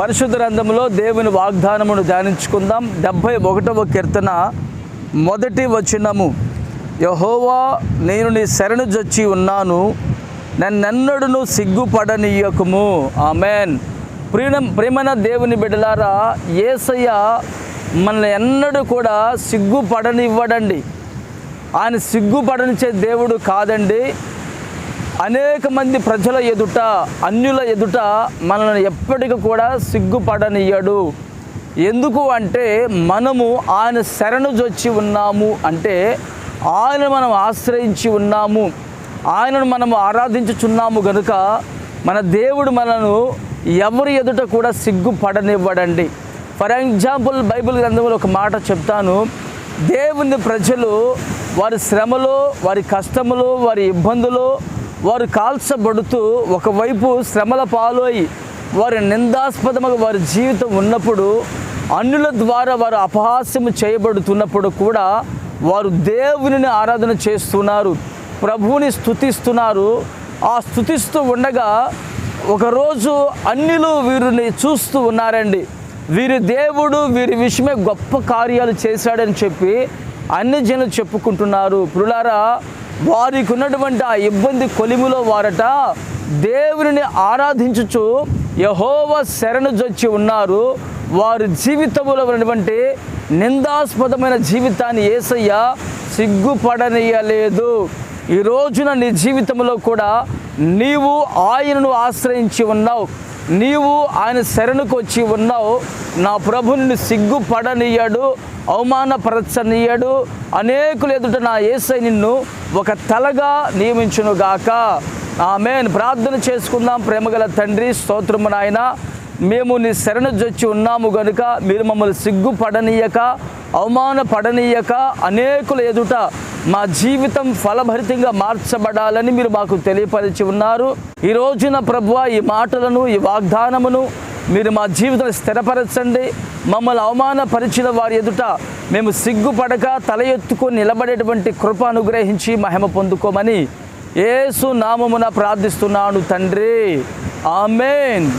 పరిశుద్ధ రంధంలో దేవుని వాగ్దానమును ధ్యానించుకుందాం. డెబ్భై ఒకటవ కీర్తన మొదటి వచనము. యహోవా నేను నీ శరణు జొచ్చి ఉన్నాను. నన్నెన్నడును సిగ్గుపడనీయకము. ఆమెన్. ప్రియ ప్రేమన దేవుని బిడ్డలారా ఏసయ్య మనల్ని ఎన్నడూ కూడా సిగ్గుపడనివ్వడండి. ఆయన సిగ్గుపడనిచ్చే దేవుడు కాదండి. అనేక మంది ప్రజల ఎదుట అన్యుల ఎదుట మనల్ని ఎప్పటికీ కూడా సిగ్గుపడనియ్యడు. ఎందుకు అంటే మనము ఆయన శరణు జొచ్చి ఉన్నాము అంటే ఆయన మనం ఆశ్రయించి ఉన్నాము. ఆయనను మనము ఆరాధించుచున్నాము గనుక మన దేవుడు మనను ఎవరి ఎదుట కూడా సిగ్గుపడనివ్వడండి. ఫర్ ఎగ్జాంపుల్ బైబిల్ గ్రంథంలో ఒక మాట చెప్తాను. దేవుని ప్రజలు వారి శ్రమలో వారి కష్టములు వారి ఇబ్బందులు వారు కాల్చబడుతూ ఒకవైపు శ్రమల పాలోయి వారి నిందాస్పదముగా వారి జీవితం ఉన్నప్పుడు అన్యుల ద్వారా వారు అపహాస్యము చేయబడుతున్నప్పుడు కూడా వారు దేవునిని ఆరాధన చేస్తున్నారు ప్రభువుని స్థుతిస్తున్నారు ఆ స్థుతిస్తూ ఉండగా ఒకరోజు అన్యులు వీరిని చూస్తూ ఉన్నారండి. వీరి దేవుడు వీరి విషయమే గొప్ప కార్యాలు చేశాడని చెప్పి అన్ని జనులు చెప్పుకుంటున్నారు. పులారా వారికి ఉన్నటువంటి ఆ ఇబ్బంది కొలిమిలో వారట దేవుని ఆరాధించుచు యహోవ శరణు జొచ్చి ఉన్నారు. వారి జీవితంలో ఉన్నటువంటి నిందాస్పదమైన జీవితాన్ని ఏసయ్య సిగ్గుపడనీయలేదు. ఈ రోజున నీ జీవితంలో కూడా నీవు ఆయనను ఆశ్రయించి ఉన్నావు. నీవు ఆయన శరణుకు వచ్చి ఉన్నావు. నా ప్రభుని సిగ్గుపడనీయడు. అవమానపరచనీయడు. అనేకులు ఎదుట నా ఏసై నిన్ను ఒక తలగా నియమించును గాక. ఆమె ప్రార్థన చేసుకుందాం. ప్రేమగల తండ్రి స్తోత్రము నాయన. మేము నీ శరణు జొచ్చి ఉన్నాము గనుక మీరు మమ్మల్ని సిగ్గుపడనీయక అవమానపడనీయక అనేకుల ఎదుట మా జీవితం ఫలభరితంగా మార్చబడాలని మీరు మాకు తెలియపరిచి ఉన్నారు. ఈ రోజున ప్రభువ ఈ మాటలను ఈ వాగ్దానమును మీరు మా జీవితం స్థిరపరచండి. మమ్మల్ని అవమానపరిచిన వారి ఎదుట మేము సిగ్గుపడక తల ఎత్తుకొని నిలబడేటువంటి కృప అనుగ్రహించి మహిమ పొందుకోమని ఏసు నామమున ప్రార్థిస్తున్నాను తండ్రి. ఆమెన్.